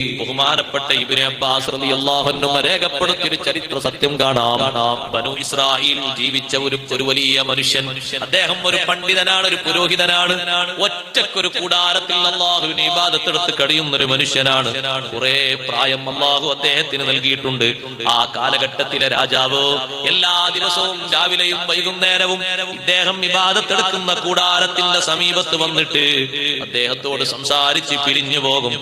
ബഹുമാനപ്പെട്ട Ibn Abbas റളിയല്ലാഹു അൻഹു രേഖപ്പെടുത്തിയ ചരിത്ര സത്യം കാണാം. ബനു ഇസ്രായേൽ ജീവിച്ച ഒരു ഒരു വലിയ മനുഷ്യൻ. അദ്ദേഹം ഒരു പണ്ഡിതനാണ് ഒരു പുരോഹിതനാണ്. ഒറ്റക്കൊരു കൂടാരത്തിൽ അള്ളാഹുവിന് ഇബാദത്തെടുത്ത് കഴിയുന്ന ഒരു മനുഷ്യനാണ്. കുറെ പ്രായം അള്ളാഹു അദ്ദേഹത്തിന് നൽകിയിട്ടുണ്ട്. ആ കാലഘട്ടത്തിലെ രാജാവ് എല്ലാ ദിവസവും രാവിലെയും വൈകുന്നേരവും ഇദ്ദേഹം ഇബാദത്തെടുക്കുന്ന കൂടാരത്തിന്റെ സമീപത്ത് വന്നിട്ട് അദ്ദേഹത്തോട് സംസാരിച്ച് പിരിഞ്ഞു പോകും.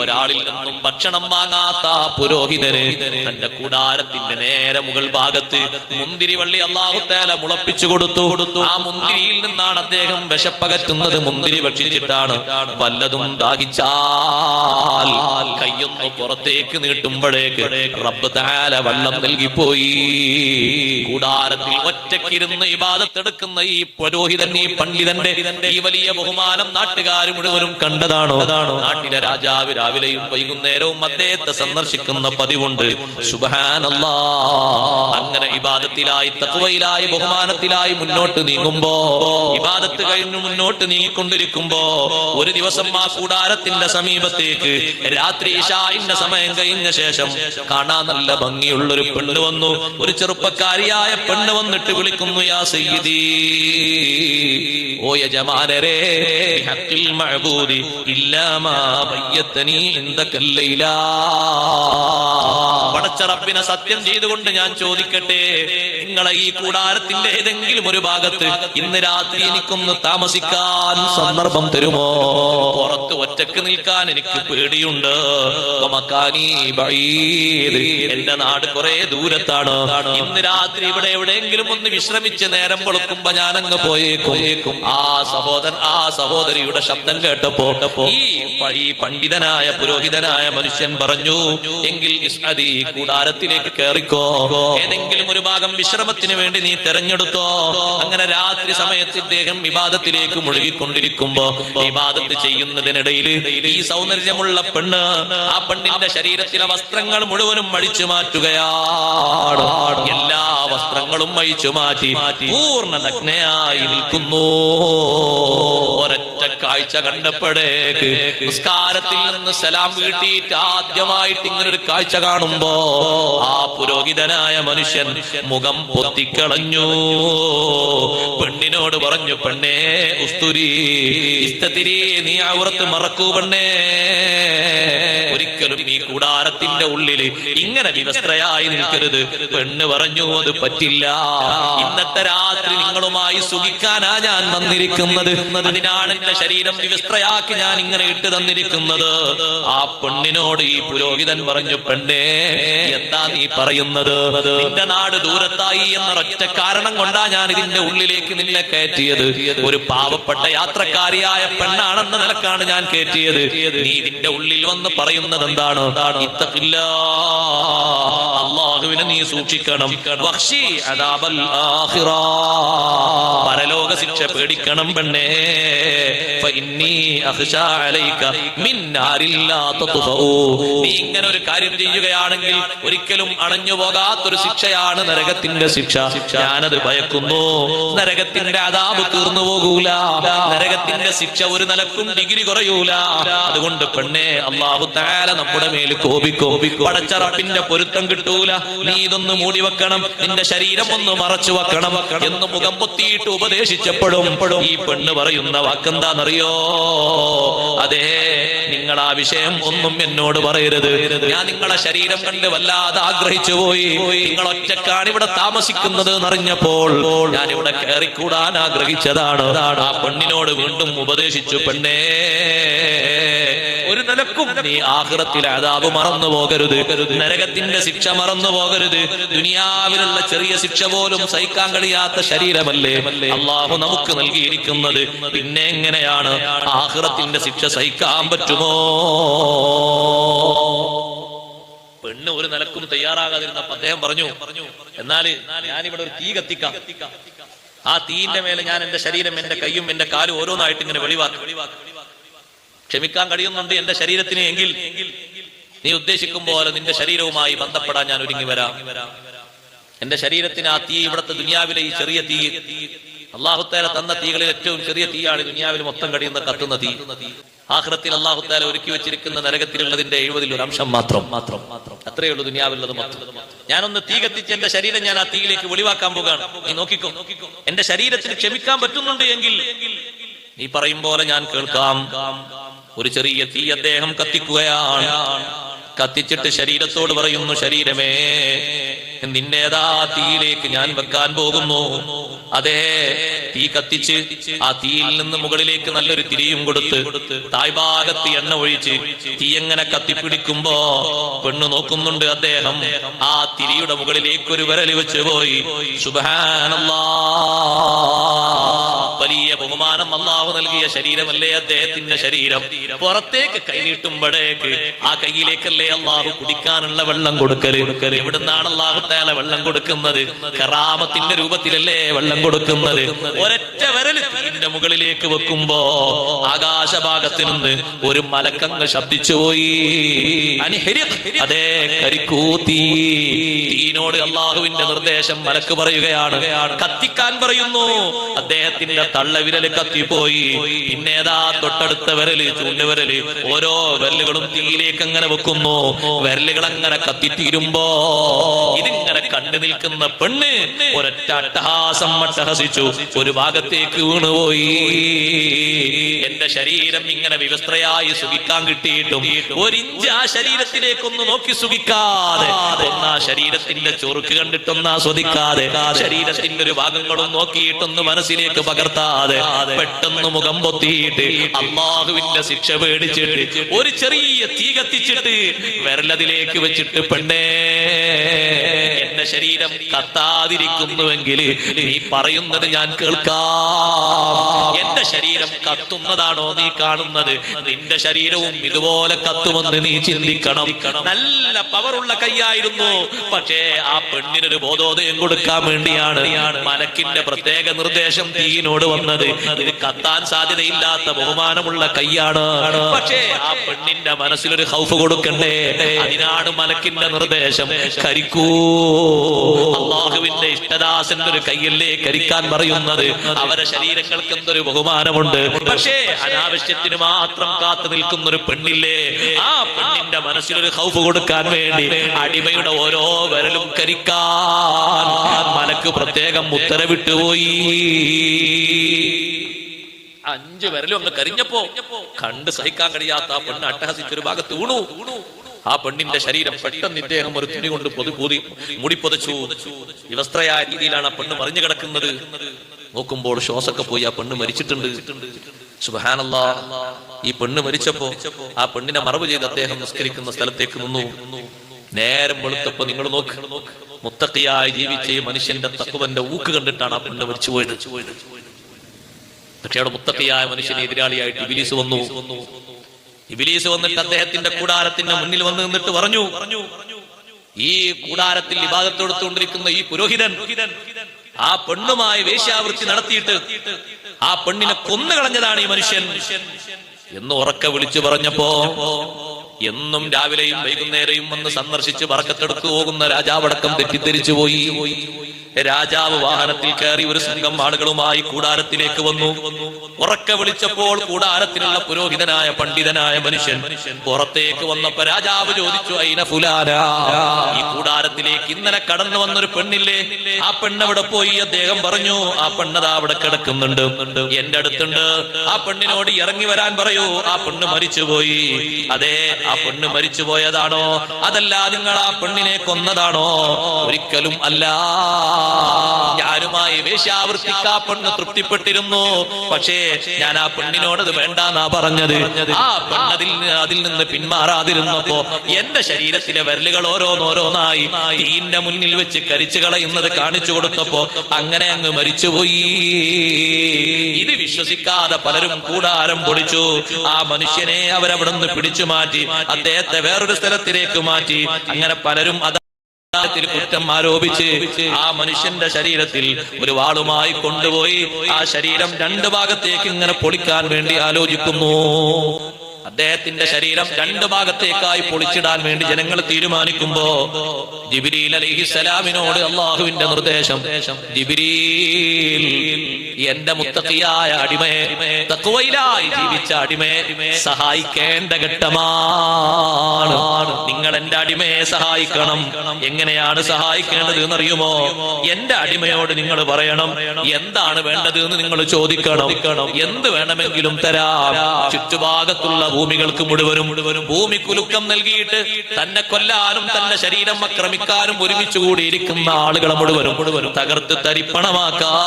ഒരാളിൽ നിന്നും ഭക്ഷണം വാങ്ങാത്ത പുരോഹിതന് തന്റെ കൂടാരത്തിന്റെ നേരെ മുകൾ ഭാഗത്ത് മുന്തിരി വള്ളി അള്ളാഹു തേല മുളപ്പിച്ചു കൊടുത്തു. ആ മുന്തിരിയിൽ നിന്നാണ് അദ്ദേഹം വിശപ്പകറ്റുന്നത്. മുന്തിരി ഭക്ഷിച്ചിട്ടാണ്. വല്ലതും ദാഹിച്ചാൽ കയ്യൊന്ന് പുറത്തേക്ക് നീട്ടുമ്പോഴേക്ക് റബ്ബ് താല വെള്ളം നൽകിപ്പോയി. കൂടാരത്തിൽ ഒറ്റക്കിരുന്ന് ഇബാദത്തെടുക്കുന്ന ഈ പുരോഹിതൻ ഈ പണ്ഡിതന്റെ ഈ വലിയ ബഹുമാനം നാട്ടുകാർ മുഴുവനും കണ്ടതാണോ? നാട്ടിലെ രാജാവ് രാവിലെയും വൈകുന്നേരവും അദ്ദേഹത്തെ സന്ദർശിക്കുന്ന പതിവുണ്ട്. അങ്ങനെ ഇബാദത്തിലായി തത്വയിലായി ബഹുമാനത്തിലായി മുന്നോട്ട് നീങ്ങുമ്പോ ഇബാദത്ത് കഴിഞ്ഞു മുന്നോട്ട് നീങ്ങിക്കൊണ്ടിരിക്കുമ്പോ ഒരു ദിവസം ആ കൂടാരത്തിന്റെ സമീപത്തേക്ക് രാത്രി ഇഷായിന്റെ സമയം കഴിഞ്ഞ ശേഷം കാണാൻ നല്ല ഭംഗിയുള്ള ഒരു പെണ്ണ് വന്നു. ഒരു ചെറുപ്പക്കാരിയായ പെണ്ണ് വന്നിട്ട് വിളിക്കുന്നു യാ സയ്യിദി. ഓ യജമാനരേ ഹക്കിൽ മഅബൂദി ഇല്ലാ മാ ബയ്യത്തനി പടച്ചറപ്പിനെ സത്യം ചെയ്തുകൊണ്ട് ഞാൻ ചോദിക്കട്ടെ നിങ്ങളെ ഈ കൂടാരത്തിന്റെ ഏതെങ്കിലും ഒരു ഭാഗത്ത് ഇന്ന് രാത്രി എനിക്കൊന്ന് താമസിക്കാൻ സന്ദർഭം തരുമോ? പുറത്ത് ഒറ്റയ്ക്ക് നിൽക്കാൻ എനിക്ക് പേടിയുണ്ട്. എന്റെ നാട് കുറെ ദൂരത്താണ്. ഇന്ന് രാത്രി ഇവിടെ എവിടെയെങ്കിലും ഒന്ന് വിശ്രമിച്ച് നേരം വെളുക്കുമ്പോ ഞാൻ അങ്ങ് പോയേക്കും. ആ സഹോദരൻ ആ സഹോദരിയുടെ ശബ്ദം കേട്ടപ്പോ ഈ ഈ പണ്ഡിതനായ പുരോഹിതനായ മനുഷ്യൻ പറഞ്ഞു എങ്കിൽ ഇസ്അദി കൂടാരത്തിലേക്ക് കയറിക്കോ ഏതെങ്കിലും ഒരു ഭാഗം വിശ്രമത്തിന് വേണ്ടി നീ തെരഞ്ഞെടുത്തോ. അങ്ങനെ രാത്രി സമയത്ത് ഇദ്ദേഹം വിവാദത്തിലേക്ക് മുഴുകിക്കൊണ്ടിരിക്കുമ്പോ വിവാദത്ത് ചെയ്യുന്നതിനിടയിൽ ഈ സൗന്ദര്യമുള്ള പെണ്ണ് ആ പെണ്ണിന്റെ ശരീരത്തിലെ വസ്ത്രങ്ങൾ മുഴുവനും അഴിച്ചു മാറ്റുകയാണ്. എല്ലാ വസ്ത്രങ്ങളും അഴിച്ചു മാറ്റി. പൂർണ നഗ്നയായി നിൽക്കുന്നു. ഒരൊറ്റ കാഴ്ച കണ്ടപ്പോഴേക്ക് നിസ്കാരത്തിൽ നിന്ന് സലാം വീട്ടിയിട്ട് ആദ്യമായിട്ട് ഇങ്ങനെ ഒരു കാഴ്ച കാണുമ്പോ ആ പുരോഹിതനായ മനുഷ്യൻ മുഖം പൊത്തിക്കളഞ്ഞു. പെണ്ണിനോട് പറഞ്ഞു പെണ്ണേ ഉസ്തുരി ഇസ്തത്തിരി നീ അവർത്ത് മറക്കൂ പെണ്ണേ. നീ കൂടാരത്തിന്റെ ഉള്ളിൽ ഇങ്ങനെ വിവസ്ത്രയായി നിൽക്കരുത്. പെണ്ണ് പറഞ്ഞു അത് പറ്റില്ല. ഇന്നത്തെ രാത്രി നിങ്ങളുമായി സുഖിക്കാനാ ഞാൻ വന്നിരിക്കുന്നത്. അതിനാണ് എന്റെ ശരീരം വിവസ്ത്രയാക്കി ഞാൻ ഇങ്ങനെ ഇട്ട് തന്നിരിക്കുന്നത്. ആ പെണ്ണിനോട് ഈ പുരോഹിതൻ പറഞ്ഞു പെണ്ണേ എന്താ നീ പറയുന്നത്? നിന്റെ നാട് ദൂരത്തായി എന്ന ഒറ്റ കാരണം കൊണ്ടാ ഞാൻ ഇതിന്റെ ഉള്ളിലേക്ക് നിന്നെ കയറ്റിയത്. ഒരു പാവപ്പെട്ട യാത്രക്കാരിയായ പെണ്ണാണെന്ന നിലക്കാണ് ഞാൻ കയറ്റിയത്. നീ ഇതിന്റെ ഉള്ളിൽ വന്ന് പറയുന്നത് എന്താണ്? ഇത്തഖില്ലാ. അള്ളാഹുവിനെ നീ സൂക്ഷിക്കണം. പരലോക ശിക്ഷ പേടിക്കണം പെണ്ണേ. നീ ഇങ്ങനെ ഒരു കാര്യം ചെയ്യുകയാണെങ്കിൽ ഒരിക്കലും അണഞ്ഞു പോകാത്തൊരു ശിക്ഷയാണ് നരകത്തിന്റെ ശിക്ഷ. ഞാനത് ഭയക്കുന്നു. നരകത്തിന്റെ അതാപ് തീർന്നു പോകൂല. നരകത്തിന്റെ ശിക്ഷ ഒരു നിലക്കും ഡിഗ്രി കുറയൂല. അതുകൊണ്ട് പെണ്ണേ അള്ളാഹു താല നമ്മുടെ മേൽ കോപിക്കോ. പടച്ചറപ്പിന്റെ പൊരുത്തം കിട്ടൂല. നീ ഇതൊന്ന് മൂടി വെക്കണം. നിന്റെ ശരീരം ഒന്ന് മറച്ചു വെക്കണം എന്ന് മുഖം പൊത്തിയിട്ട് ഉപദേശിച്ചപ്പോഴും ഈ പെണ്ണ് പറയുന്ന വാക്കെന്താണെന്നറിയോ? അതെ നിങ്ങൾ ആ വിഷയം ഒന്നും എന്നോട് പറയരുത്. ഞാൻ നിങ്ങളെ ശരീരം കണ്ട് വല്ലാതെ ആഗ്രഹിച്ചു പോയി. നിങ്ങൾ ഒറ്റക്കാണ് ഇവിടെ താമസിക്കുന്നത് എന്നറിഞ്ഞപ്പോൾ ഞാൻ ഇവിടെ കയറിക്കൂടാൻ ആഗ്രഹിച്ചതാണ്. ആ പെണ്ണിനോട് വീണ്ടും ഉപദേശിച്ചു പെണ്ണേ ഒരു നിലക്കും നീ ആഹ്റത്തിലെ അതാവ് മറന്നു പോകരുത്. നരകത്തിന്റെ ശിക്ഷ മറന്നു പോകരുത്. ദുനിയാവിലുള്ള ചെറിയ ശിക്ഷ പോലും സഹിക്കാൻ കഴിയാത്ത ശരീരമല്ലേ അള്ളാഹു നമുക്ക് നൽകിയിരിക്കുന്നത്? പിന്നെ എങ്ങനെയാണ് ആഹ്റത്തിന്റെ ശിക്ഷ സഹിക്കാൻ പറ്റുമോ? പെണ്ണ് ഒരു നിലക്കും തയ്യാറാകാതിരുന്നപ്പോ അദ്ദേഹം പറഞ്ഞു എന്നാൽ ഞാനിവിടെ ഒരു തീ കത്തിക്കാം. ആ തീന്റെ മേലെ ഞാൻ എന്റെ ശരീരം എന്റെ കൈയും എന്റെ കാലും ഓരോന്നായിട്ട് ഇങ്ങനെ വെളിവാക്കി വെളിവാക്കി. ക്ഷമിക്കാൻ കഴിയുന്നുണ്ട് എന്റെ ശരീരത്തിന് എങ്കിൽ നീ ഉദ്ദേശിക്കും പോലെ നിന്റെ ശരീരവുമായി ബന്ധപ്പെടാൻ ഞാൻ ഒരുങ്ങി വരാം. എന്റെ ശരീരത്തിന് ആ തീ ഇവിടുത്തെ ദുനിയാവിലെ ഈ ചെറിയ തീ അള്ളാഹുത്താല തന്ന തീകളിൽ ഏറ്റവും ചെറിയ തീയാണ് ദുനിയാവിൽ മൊത്തം കഴിയുന്ന കത്തുന്ന തീ. ആഹ്റത്തിൽ അള്ളാഹുത്താല ഒരുക്കി വെച്ചിരിക്കുന്ന നരകത്തിലുള്ളതിന്റെ എഴുപതിൽ ഒരു അംശം മാത്രം. മാത്രം അത്രയേ ഉള്ളൂ ദുനിയാവിലുള്ളത് മാത്രം ഞാനൊന്ന് തീ കത്തിച്ച് എന്റെ ശരീരം ഞാൻ ആ തീയിലേക്ക് വെളിവാക്കാൻ പോകുകയാണ് നീ നോക്കിക്കോ. എന്റെ ശരീരത്തിന് ക്ഷമിക്കാൻ പറ്റുന്നുണ്ട് എങ്കിൽ നീ പറയും പോലെ ഞാൻ കേൾക്കാം. ഒരു ചെറിയ തീ അദ്ദേഹം കത്തിക്കുകയാണ്. കത്തിച്ചിട്ട് ശരീരത്തോട് പറയുന്നു ശരീരമേ നിന്നേതാ തീയിലേക്ക് ഞാൻ വെക്കാൻ പോകുന്നു. അതെ തീ കത്തിച്ച് ആ തീയിൽ നിന്ന് മുകളിലേക്ക് നല്ലൊരു തിരിയും കൊടുത്ത് തായ്ഭാഗത്ത് എണ്ണ ഒഴിച്ച് തീ എങ്ങനെ കത്തിപ്പിടിക്കുമ്പോ പെണ്ണു നോക്കുന്നുണ്ട് അദ്ദേഹം. ആ തിരിയുടെ മുകളിലേക്ക് ഒരു വിരൽ വെച്ച് പോയി. സുബാനല്ലാ വലിയ ബഹുമാനം അള്ളാഹു നൽകിയ ശരീരമല്ലേ അദ്ദേഹത്തിന്റെ ശരീരം? പുറത്തേക്ക് കൈ നീട്ടുമ്പോഴേക്ക് ആ കൈയിലേക്കല്ലേ അള്ളാഹു കുടിക്കാനുള്ള വെള്ളം കൊടുക്കൽ? എവിടുന്നാണ് അള്ളാഹു തേല വെള്ളം കൊടുക്കുന്നത്? കറാമത്തിന്റെ രൂപത്തിലല്ലേ വെള്ളം കൊടുക്കുന്നത്? ഒരൊറ്റ വിരൽ എന്റെ മുകളിലേക്ക് വെക്കുമ്പോ ആകാശഭാഗത്ത് നിന്ന് ഒരു മലക്കങ്ങ് ശബ്ദിച്ചു പോയി. അതേ കരിക്കൂത്തി. തീനോട് അള്ളാഹുവിന്റെ നിർദ്ദേശം മലക്ക് പറയുകയാണ്. കത്തിക്കാൻ പറയുന്നു. അദ്ദേഹത്തിന്റെ തള്ളവിരൽ കത്തിപ്പോയി. പിന്നേതാ തൊട്ടടുത്ത വിരൽ ചൂണ്ടുവിരൽ ഓരോ വിരലുകളും തീയിലേക്ക് അങ്ങനെ വെക്കുന്നു. വിരലുകൾ അങ്ങനെ കത്തിത്തീരുമ്പോ ഇതിങ്ങനെ കണ്ടു നിൽക്കുന്ന പെണ്ണ് ഒരൊറ്റ അട്ടഹാസം അട്ടഹസിച്ചു ഒരു ഭാഗത്തേക്ക് വീണുപോയി. എന്റെ ശരീരം ഇങ്ങനെ വിവസ്ത്രയായി സുഖിക്കാൻ കിട്ടിയിട്ടും ഒരിഞ്ച് ആ ശരീരത്തിലേക്കൊന്ന് നോക്കി സുഖിക്കാതെ ഒന്നാ ശരീരത്തിന്റെ ചൊറുക്ക് കണ്ടിട്ടൊന്നാ ആസ്വദിക്കാതെ ശരീരത്തിന്റെ ഒരു ഭാഗങ്ങളും നോക്കിയിട്ടൊന്ന് മനസ്സിലേക്ക് പകർത്താതെ പെട്ടെന്ന് മുഖം പൊത്തിയിട്ട് അള്ളാഹുവിന്റെ ശിക്ഷ പേടിച്ചിട്ട് ഒരു ചെറിയ തീ കത്തിച്ചിട്ട് വിരലതിലേക്ക് വെച്ചിട്ട് പെണ്ണേ എന്റെ ശരീരം കത്താതിരിക്കുന്നുവെങ്കിൽ നീ പറയുന്നത് ഞാൻ കേൾക്കാം. എന്റെ ശരീരം കത്തുന്നതാണോ നീ കാണുന്നത്? നിന്റെ ശരീരവും ഇതുപോലെ കത്തുമെന്ന് നീ ചിന്തിക്കണം. നല്ല പവറുള്ള കൈയായിരുന്നു. പക്ഷേ ആ പെണ്ണിനൊരു ബോധോദയം കൊടുക്കാൻ വേണ്ടിയാണ് മലക്കിന്റെ പ്രത്യേക നിർദ്ദേശം തീയിനോട് വന്നത്. ഇത് കത്താൻ സാധ്യതയില്ലാത്ത ബഹുമാനമുള്ള കൈയാണ്. പക്ഷേ ആ പെണ്ണിന്റെ മനസ്സിലൊരു ഹൗഫ് കൊടുക്കണ്ടേ? അതിനാണ് മലക്കിന്റെ നിർദ്ദേശം. കരിക്കൂ. അള്ളാഹുവിന്റെ ഇഷ്ടദാസന്റെ ഒരു കയ്യല്ലേ കരിക്കാൻ പറയുന്നത് അവരെ ശരീരങ്ങൾക്ക് എന്തൊരു ബഹുമാനമുണ്ട്. പക്ഷേ അനാവശ്യത്തിന് മാത്രം കാത്തു നിൽക്കുന്ന ഒരു പെണ്ണില്ലേ? ആ പെണ്ണിന്റെ മനസ്സിലൊരു ഹൗഫ് കൊടുക്കാൻ വേണ്ടി അടിമയുടെ ഓരോ വിരലും കരിക്കാൻ മനക്ക് പ്രത്യേകം ഉത്തരവിട്ടുപോയി. അഞ്ചു വിരലും അങ്ങ് കരിഞ്ഞപ്പോ കണ്ട് സഹിക്കാൻ കഴിയാത്ത ആ പെണ്ണ് അട്ടഹസിച്ചൊരു ഭാഗത്ത് വീണു. ആ പെണ്ണിന്റെ ശരീരം പെട്ടെന്ന് ഇദ്ദേഹം ഒരു തുണി കൊണ്ട് പൊതുപൂതി മുടി മുടിപ്പൊതച്ചു വിവസ്ത്രയായ രീതിയിലാണ് ആ പെണ്ണ് മറിഞ്ഞു കിടക്കുന്നത്. നോക്കുമ്പോൾ ശ്വാസൊക്കെ പോയി ആ പെണ്ണ് മരിച്ചിട്ടുണ്ട്. സുബഹാനല്ലാ. ഈ പെണ്ണ് മരിച്ചപ്പോ ആ പെണ്ണിനെ മറവ് ചെയ്ത് അദ്ദേഹം നിസ്കരിക്കുന്ന സ്ഥലത്തേക്ക് നിന്നു. നേരം വെളുത്തപ്പോ നിങ്ങൾ നോക്ക്. മുത്തക്കിയായി ജീവിച്ച ഈ മനുഷ്യന്റെ തക്കുവന്റെ ഊക്ക് കണ്ടിട്ടാണ് ആ പെണ്ണ് മരിച്ചു പോയത്. പക്ഷേ അവിടെ മുത്തക്കിയായ മനുഷ്യന് എതിരാളിയായിട്ട് ഇബിലീസ് വന്നു. ഇബിലീസ് വന്നിട്ട് അദ്ദേഹത്തിന്റെ കൂടാരത്തിന്റെ മുന്നിൽ വന്ന് നിന്നിട്ട് പറഞ്ഞു ഈ കൂടാരത്തിൽ വിവാദത്തെടുത്തുകൊണ്ടിരിക്കുന്ന ഈ പുരോഹിതൻ ആ പെണ്ണുമായി വേശ്യാവൃത്തി നടത്തിയിട്ട് ആ പെണ്ണിനെ കൊന്നു കളഞ്ഞതാണ് ഈ മനുഷ്യൻ എന്ന് ഉറക്കെ വിളിച്ചു പറഞ്ഞപ്പോ എന്നും രാവിലെയും വൈകുന്നേരവും വന്ന് സന്ദർശിച്ച് പറക്കത്തെടുത്തു പോകുന്ന രാജാവടക്കം തെറ്റിദ്ധരിച്ചു പോയി രാജാവ് വാഹനത്തിൽ കയറി ഒരു സംഘം ആളുകളുമായി കൂടാരത്തിലേക്ക് വന്നു. ഉറക്ക വിളിച്ചപ്പോൾ കൂടാരത്തിലുള്ള പുരോഹിതനായ പണ്ഡിതനായ മനുഷ്യൻ പുറത്തേക്ക് വന്നപ്പോ രാജാവ് ചോദിച്ചു അയിന ഈ കൂടാരത്തിലേക്ക് ഇന്നലെ കടന്നു വന്നൊരു പെണ്ണില്ലേ? ആ പെണ്ണവിടെ പോയി? അദ്ദേഹം പറഞ്ഞു ആ പെണ്ണതാ അവിടെ കിടക്കുന്നുണ്ട്. എന്റെ അടുത്തുണ്ട്. ആ പെണ്ണിനോട് ഇറങ്ങി വരാൻ പറയൂ. ആ പെണ്ണ് മരിച്ചുപോയി. അതെ ആ പെണ്ണ് മരിച്ചു പോയതാണോ അതല്ല നിങ്ങൾ ആ പെണ്ണിനെ കൊന്നതാണോ? ഒരിക്കലും അല്ല. ഞാനുമായി വേശ്യാവൃത്തിക്ക് ആ പെണ്ണ് തൃപ്തിപ്പെട്ടിരുന്നു. പക്ഷേ ഞാൻ ആ പെണ്ണിനോട് അത് വേണ്ടാന്നാ പറഞ്ഞത്. ആ പെണ്ണ് അതിൽ അതിൽ നിന്ന് പിന്മാറാതിരുന്നപ്പോ എന്റെ ശരീരത്തിലെ വിരലുകൾ ഓരോന്നോരോന്നായി തീന്റെ മുന്നിൽ വെച്ച് കരിച്ചു കളയുന്നത് കാണിച്ചു കൊടുത്തപ്പോ അങ്ങനെ അങ്ങ് മരിച്ചുപോയി. ഇത് വിശ്വസിക്കാതെ പലരും കൂടാരം പൊളിച്ചു. ആ മനുഷ്യനെ അവരവിടുന്ന് പിടിച്ചു മാറ്റി അദ്ദേഹത്തെ വേറൊരു സ്ഥലത്തിലേക്ക് മാറ്റി. അങ്ങനെ പലരും അതാ കുറ്റം ആരോപിച്ച് ആ മനുഷ്യന്റെ ശരീരത്തിൽ ഒരു വാളുമായി കൊണ്ടുപോയി ആ ശരീരം രണ്ട് ഭാഗത്തേക്ക് ഇങ്ങനെ പൊളിക്കാൻ വേണ്ടി ആലോചിക്കുന്നു. അദ്ദേഹത്തിന്റെ ശരീരം രണ്ട് ഭാഗത്തേക്കായി പൊളിച്ചിടാൻ വേണ്ടി ജനങ്ങൾ തീരുമാനിക്കുമ്പോ ജിബിരിൽ അലിഹിസലാമിനോട് അള്ളാഹുവിന്റെ നിർദ്ദേശം എന്റെ മുത്തക്കിയായ അടിമയെ തക്കുവയിലായി ജീവിച്ച അടിമയെ സഹായിക്കേണ്ട ഘട്ടമാണ്. നിങ്ങൾ എന്റെ അടിമയെ സഹായിക്കണം. എങ്ങനെയാണ് സഹായിക്കേണ്ടത് എന്നറിയുമോ? എന്റെ അടിമയോട് നിങ്ങൾ പറയണം എന്താണ് വേണ്ടത് എന്ന് നിങ്ങൾ ചോദിക്കണം. എന്ത് വേണമെങ്കിലും തരാം. ചുറ്റുഭാഗത്തുള്ള ഭൂമികൾക്ക് മുഴുവനും ഭൂമി കുലുക്കം നൽകിയിട്ട് തന്നെ കൊല്ലാനും തന്നെ ശരീരം ആക്രമിക്കാനും ഒരുമിച്ച് കൂടിയിരിക്കുന്ന ആളുകളെ മുഴുവനും തകർത്ത് തരിപ്പണമാക്കാം.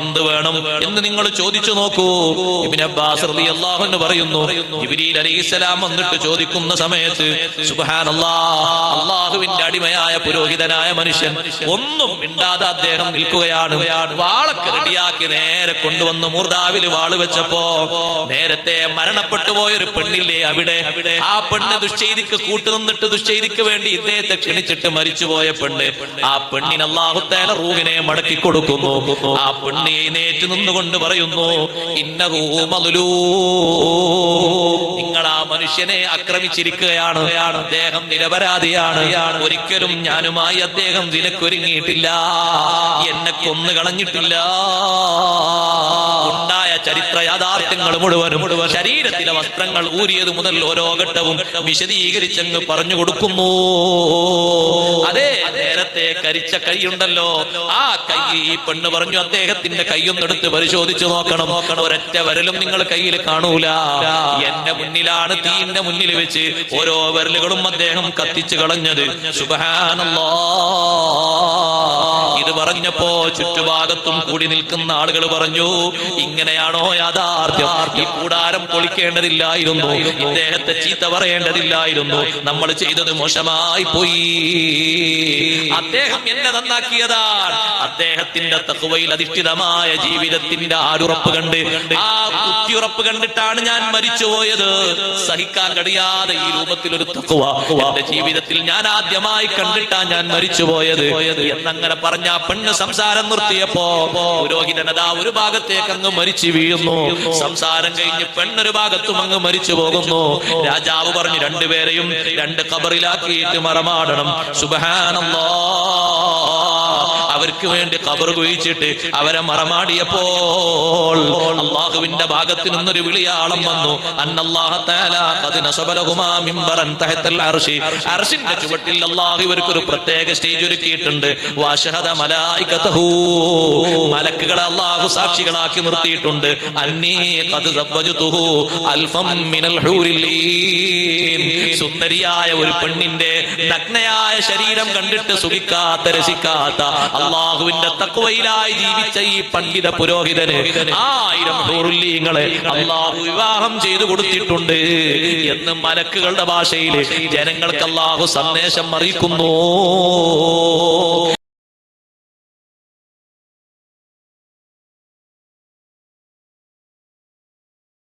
എന്ത് വേണം എന്ന് നിങ്ങൾ ചോദിച്ചു നോക്കൂ. ഇബ്നു അബ്ബാസ് റളിയല്ലാഹു അൻഹു പറയുന്നു വന്നിട്ട് ചോദിക്കുന്ന സമയത്ത് സുബ്ഹാനല്ലാഹ് അടിമയായ പുരോഹിതനായ മനുഷ്യൻ ഒന്നും മിണ്ടാതെ അദ്ദേഹം നിൽക്കുകയാണ്. വാളൊക്കെ റെഡിയാക്കി നേരെ കൊണ്ടുവന്ന് മൂർദാവിൽ വാൾ വെച്ചപ്പോ നേരത്തെ മരണപ്പെട്ടു പോയ ഒരു പെണ്ണില്ലേ അവിടെ? ആ പെണ്ണ് ദുശ്ചെയ്തിക്ക് കൂട്ടുനിന്നിട്ട് ദുശ്ചെയ്തിക്ക് വേണ്ടി ഇദ്ദേഹത്തെ ക്ഷണിച്ചിട്ട് മരിച്ചുപോയ പെണ്ണ് ആ പെണ്ണിന് അള്ളാഹുത്തേല റൂഹിനെ മടക്കി കൊടുക്കുന്നു. ആ പെണ്ണ് എഴുന്നേറ്റ് നിന്നുകൊണ്ട് പറയുന്നു നിങ്ങൾ ആ മനുഷ്യനെ ആക്രമിച്ചിരിക്കുകയാണ്. അദ്ദേഹം നിരപരാധിയാണ്. ഒരിക്കലും ഞാനുമായി അദ്ദേഹം നിനക്കൊരുങ്ങിയിട്ടില്ല എന്നെ കൊന്നു കളഞ്ഞിട്ടില്ല ചരിത്ര യാഥാർത്ഥ്യങ്ങൾ മുഴുവനും ശരീരത്തിലെ വസ്ത്രങ്ങൾ ഊരിയത് മുതൽ ഓരോ ഘട്ടവും വിശദീകരിച്ചങ്ങ് പറഞ്ഞു കൊടുക്കുന്നു. അതെ നേരത്തെ കരിച്ച കൈയുണ്ടല്ലോ. ആ കൈ ഈ പെണ്ണ് പറഞ്ഞു അദ്ദേഹത്തിന്റെ കൈയൊന്നെടുത്ത് പരിശോധിച്ചു നോക്കണം. ഒരൊറ്റ വരലും നിങ്ങൾ കയ്യിൽ കാണൂല. എന്റെ മുന്നിലാണ് തീന്റെ മുന്നിൽ വെച്ച് ഓരോ വരലുകളും അദ്ദേഹം കത്തിച്ചു കളഞ്ഞത്. സുബഹാനല്ലാ. ഇത് പറഞ്ഞപ്പോ ചുറ്റുഭാഗത്തും കൂടി നിൽക്കുന്ന ആളുകൾ പറഞ്ഞു ഇങ്ങനെയാണോ യാഥാർത്ഥ്യം? ഈ കൂടാരം പൊളിക്കേണ്ടതില്ലായിരുന്നു. ഇദ്ദേഹത്തെ ചീത്ത പറയേണ്ടതില്ലായിരുന്നു. നമ്മൾ ചെയ്തത് മോശമായി പോയി. അദ്ദേഹം എന്നെ നന്നാക്കിയതാണ്. അദ്ദേഹത്തിന്റെ തഹുവയിൽ അധിഷ്ഠിതമായ ജീവിതത്തിന്റെ ആരുറപ്പ് കണ്ട് ആ കുത്തിയുറപ്പ് കണ്ടിട്ടാണ് ഞാൻ മരിച്ചുപോയത് സഹിക്കാൻ കഴിയാതെ ഈ രൂപത്തിൽ ഒരു തക്കുവ എന്റെ ജീവിതത്തിൽ ഞാൻ ആദ്യമായി കണ്ടിട്ടാണ് ഞാൻ മരിച്ചുപോയത് എന്നങ്ങനെ പറഞ്ഞ ആ പെണ്ണ് സംസാരം നിർത്തിയപ്പോ പുരോഹിതനതാ ഒരു ഭാഗത്തേക്ക് അങ്ങ് മരിച്ചു വീഴുന്നു. സംസാരം കഴിഞ്ഞ് പെണ്ണൊരു ഭാഗത്തും അങ്ങ് മരിച്ചു പോകുന്നു. രാജാവ് പറഞ്ഞു രണ്ടുപേരെയും രണ്ട് കബറിലാക്കിയിട്ട് മറമാടണം. സുബഹാനല്ലാ. അവർക്ക് വേണ്ടി കബർ കുഴിച്ചിട്ട് അവരെ മറമാടിയപ്പോൾ അള്ളാഹുവിന്റെ ഭാഗത്ത് നിന്നൊരു വിളിയാളം വന്നു. അർഷിന്റെ ചുവട്ടിൽ അള്ളാഹു ഒരു പ്രത്യേക സ്റ്റേജ് ഒരുക്കിയിട്ടുണ്ട്. വാശഹദ മലായികതഹു. മലക്കുകളെ അള്ളാഹു സാക്ഷികളാക്കി നിർത്തിയിട്ടുണ്ട്. അന്നീ അൽഫം മിനൽ. സുന്ദരിയായ ഒരു പെണ്ണിന്റെ നഗ്നയായ ശരീരം കണ്ടിട്ട് സുഖിക്കാത്ത രസിക്കാത്ത അള്ളാഹുവിന്റെ തക്വയിലായി ജീവിച്ച ഈ പണ്ഡിത പുരോഹിതന് ആയിരം ഹൂറുല്ലീങ്ങളെ അള്ളാഹു വിവാഹം ചെയ്തു കൊടുത്തിട്ടുണ്ട്. എന്ന് മലക്കുകളുടെ ഭാഷയിൽ ജനങ്ങൾക്ക് അള്ളാഹു സന്ദേശം അറിയിക്കുന്നു.